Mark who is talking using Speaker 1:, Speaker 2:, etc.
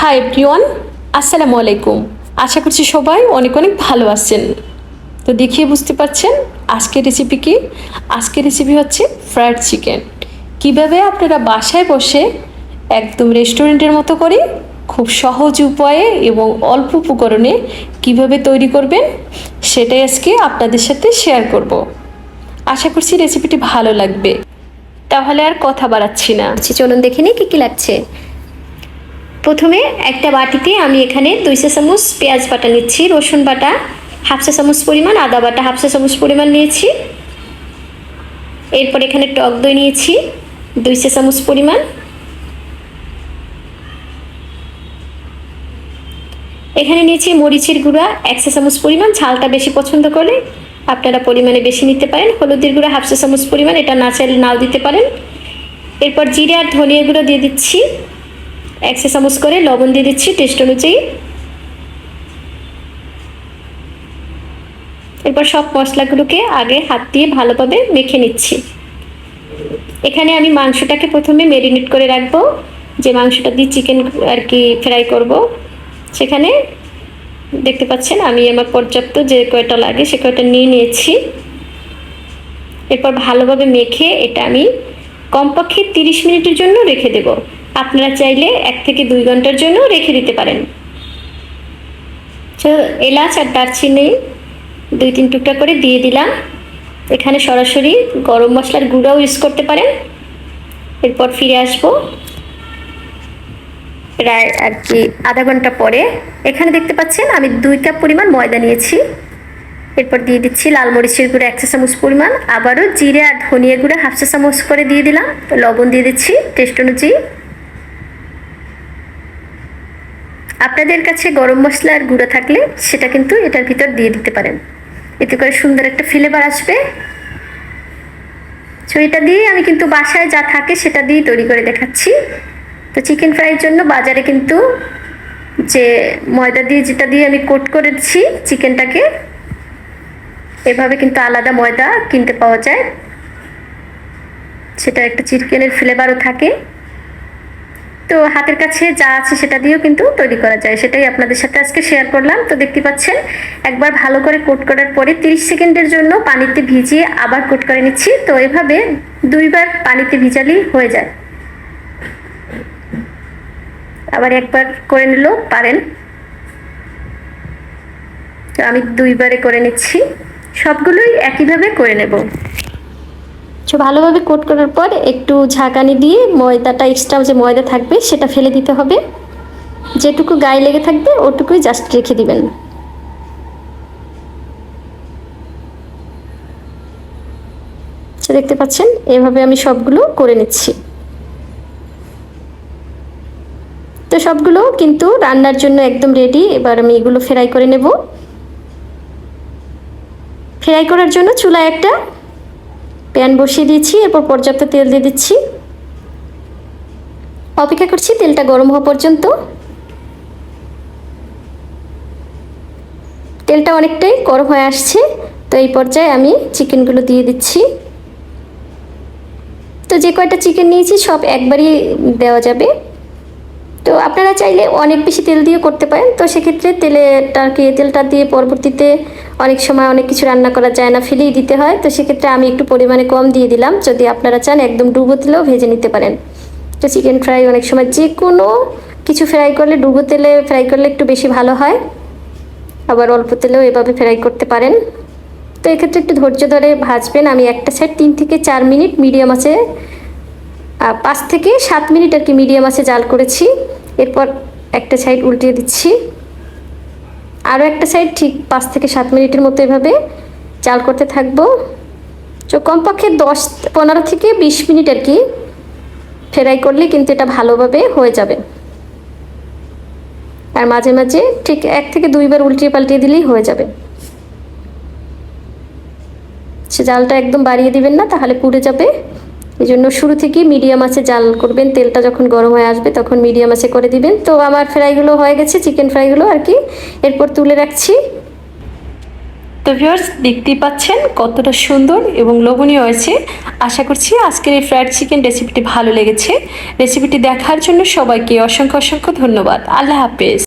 Speaker 1: Hi everyone আসসালামু আলাইকুম। আশা করছি সবাই অনেক অনেক ভালো আছেন। তো দেখিয়ে বুঝতে পারছেন আজকের রেসিপি কি? আজকের রেসিপি হচ্ছে ফ্রায়েড চিকেন কীভাবে আপনারা বাসায় বসে একদম রেস্টুরেন্টের মতো করে খুব সহজ উপায়ে এবং অল্প উপকরণে কীভাবে তৈরি করবেন, সেটাই আজকে আপনাদের সাথে শেয়ার করব। আশা করছি রেসিপিটি ভালো লাগবে। তাহলে আর কথা বাড়াচ্ছি না।
Speaker 2: আচ্ছা চলুন দেখে নিই কী কী লাগছে। প্রথমে একটা বাটিতে আমি এখানে দুইশো চামচ পেঁয়াজ বাটা নিচ্ছি, রসুন বাটা হাফশো চামচ পরিমাণ, আদা বাটা হাফশো চামচ পরিমাণ নিয়েছি। এরপর এখানে টক দই নিয়েছি দুইশো চামচ পরিমাণ। এখানে নিয়েছি মরিচের গুঁড়া একশো চামচ পরিমাণ, ঝালটা বেশি পছন্দ করলে আপনারা পরিমাণে বেশি নিতে পারেন। হলুদের গুঁড়া হাফশো চামচ পরিমাণ, এটা না চাইলে নাও দিতে পারেন। এরপর জিরে আর ধনিয়া গুঁড়ো দিয়ে দিচ্ছি। একশো চামচ করে লবণ দিয়ে দিচ্ছি টেস্ট অনুযায়ী। এরপর সব মশলাগুলোকে আগে হাত দিয়ে ভালোভাবে মেখে নিচ্ছি। এখানে আমি মাংসটাকে প্রথমে ম্যারিনেট করে রাখব। যে মাংসটা দিয়ে চিকেন আর কি ফ্রাই করব, সেখানে দেখতে পাচ্ছেন আমি আমার পর্যাপ্ত যে কয়টা লাগে সে কয়টা নিয়ে নিয়েছি। এরপর ভালোভাবে মেখে এটা আমি কমপক্ষে তিরিশ মিনিটের জন্য রেখে দেব। আপনারা চাইলে এক থেকে দুই ঘণ্টার জন্য রেখে দিতে পারেন। তো এলাচ আর দারচিনি দুই তিন টুকরা করে দিয়ে দিলাম। এখানে সরাসরি গরম মশলার গুঁড়াও ইউজ করতে পারেন। এরপর ফিরে আসব। প্রায় আর কি আধা ঘণ্টা পরে এখানে দেখতে পাচ্ছেন আমি দুই কাপ পরিমাণ ময়দা নিয়েছি। এরপর দিয়ে দিচ্ছি লাল মরিচের গুঁড়ো একশো চামচ পরিমাণ। আবারও জিরে আর ধনিয়া গুঁড়ো হাফশো চামচ করে দিয়ে দিলাম। লবণ দিয়ে দিচ্ছি টেস্ট অনুযায়ী। আপনাদের কাছে গরম মশলার গুঁড়ো থাকলে সেটা কিন্তু এটার ভিতর দিয়ে দিতে পারেন। এতে করে সুন্দর একটা ফ্লেভার আসবে। তো এটা দিয়ে আমি কিন্তু বাসায় যা থাকে সেটা দিয়েই তৈরি করে দেখাচ্ছি। তো চিকেন ফ্রাইয়ের জন্য বাজারে কিন্তু যে ময়দা দিয়ে যেটা দিয়ে আমি কোট করেছি চিকেনটাকে এভাবে কিন্তু আলাদা ময়দা কিনতে পাওয়া যায়। সেটা একটা চিকেনের ফ্লেভারও থাকে। তো হাতের কাছে যা আছে সেটা দিয়েও কিন্তু তৈরি করা যায়। সেটাই আপনাদের সাথে আজকে শেয়ার করলাম। তো দেখতে পাচ্ছেন, একবার ভালো করে কোট করার পরে তিরিশ সেকেন্ডের জন্য পানিতে ভিজিয়ে আবার কোট করে নিচ্ছি। তো এভাবে দুইবার পানিতে ভিজালেই হয়ে যায়। আবার একবার করে নিলেও পারেন। তো আমি দুইবারে করে নিচ্ছি। সবগুলোই একইভাবে করে নেব। তো ভালোভাবে কোট করার পর একটু ঝাঁকানি দিয়ে ময়দাটা এক্সট্রা যে ময়দা থাকবে সেটা ফেলে দিতে হবে। যেটুকু গায়ে লেগে থাকবে ওটুকুই জাস্ট রেখে দিবেন। তো দেখতে পাচ্ছেন? এভাবে আমি সবগুলো করে নিচ্ছি। তো সবগুলো কিন্তু রান্নার জন্য একদম রেডি এবার আমি এগুলো ফ্রাই করে নেব। ফ্রাই করার জন্য চুলায় একটা প্যান বসিয়ে দিয়েছি, এরপর পর্যাপ্ত তেল দিয়ে দিচ্ছি। অপেক্ষা করছি তেলটা গরম হওয়া পর্যন্ত। তেলটা অনেকটাই গরম হয়ে আসছে, তো এই পর্যায়ে আমি চিকেনগুলো দিয়ে দিচ্ছি। তো যে কয়টা চিকেন নিয়েছি সব একবারই দেওয়া যাবে। তো আপনারা চাইলে অনেক বেশি তেল দিয়ে করতে পারেন। তো সেক্ষেত্রে তেলেটাকে, তেলটা দিয়ে পরবর্তীতে অনেক সময় অনেক কিছু রান্না করা যায় না, ফেলেই দিতে হয়। তো সেক্ষেত্রে আমি একটু পরিমাণে কম দিয়ে দিলাম। যদি আপনারা চান একদম ডুবো তেলেও ভেজে নিতে পারেন। তো চিকেন ফ্রাই অনেক সময় যে কোনো কিছু ফ্রাই করলে, ডুবো তেলে ফ্রাই করলে একটু বেশি ভালো হয়। আবার অল্প তেলেও এভাবে ফ্রাই করতে পারেন। তো এক্ষেত্রে একটু ধৈর্য ধরে ভাজবেন। আমি একটা সাইড তিন থেকে চার মিনিট মিডিয়াম আছে পাঁচ থেকে সাত মিনিট আর কি মিডিয়াম আছে জাল করেছি। এরপর একটা সাইড উল্টিয়ে দিচ্ছি। আরও একটা সাইড ঠিক পাঁচ থেকে সাত মিনিটের মতো এভাবে চাল করতে থাকব। তো কমপক্ষে দশ, পনেরো থেকে বিশ মিনিট আর কি ফ্রাই করলে কিন্তু এটা ভালোভাবে হয়ে যাবে। আর মাঝে মাঝে ঠিক এক থেকে দুইবার উল্টিয়ে পাল্টিয়ে দিলেই হয়ে যাবে। সে জালটা একদম বাড়িয়ে দিবেন না, তাহলে পুড়ে যাবে। এই জন্য শুরু থেকেই মিডিয়াম আছে, জাল করবেন, তেলটা যখন গরম হয়ে আসবে তখন মিডিয়াম আছে করে দিবেন। তো আমার ফ্রাইগুলো হয়ে গেছে, চিকেন ফ্রাইগুলো আর কি। এরপর তুলে রাখছি।
Speaker 1: তো ভিউয়ার্স, দেখতেই পাচ্ছেন কতটা সুন্দর এবং লোভনীয় হয়েছে। আশা করছি আজকের এই ফ্রাইড চিকেন রেসিপিটি ভালো লেগেছে। রেসিপিটি দেখার জন্য সবাইকে অসংখ্য অসংখ্য ধন্যবাদ। আল্লাহ হাফেজ।